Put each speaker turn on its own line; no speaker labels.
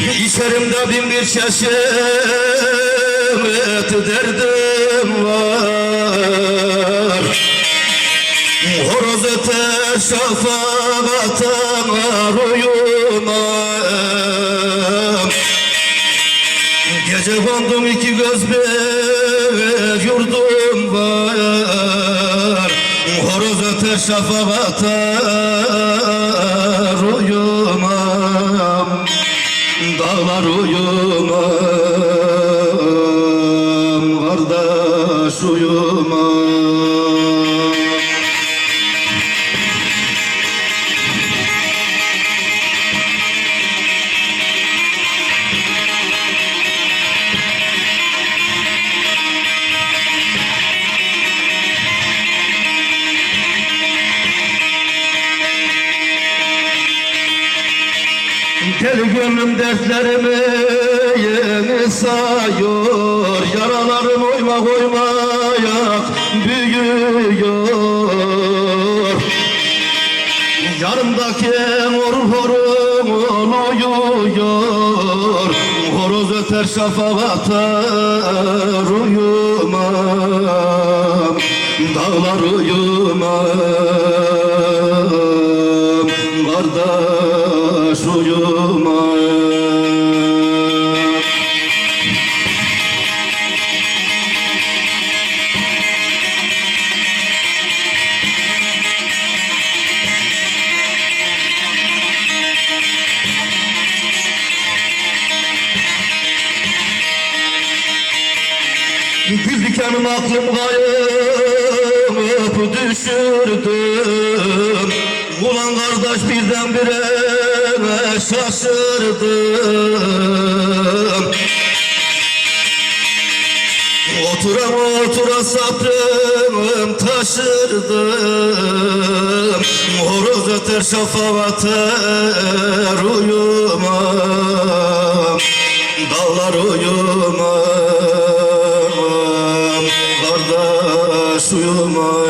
İçerimde bin bir çeşit derdim var. Horoz öter şafak atar uyumam Gece kondum iki göz bir yurdum var. Horoz öter şafak atar uyumam Dağlar uyumam Kardeş uyumam Gel gönlüm dertlerimi yeni sayıyor. Yaralarım oyma koymayak büyüyor. Yarımdaki mor horum uyuyor Horoz öter şafak atar uyumam. Dağlar uyumam. Kardeş uyumam Gül dikenim aklım kayıp düşürdüm Ulan kardeş birdenbire şaşırdım. Otura otura sabrım taşırdım. Horoz öter şafak atar uyumam. Dağlar uyumam Kardeş uyumam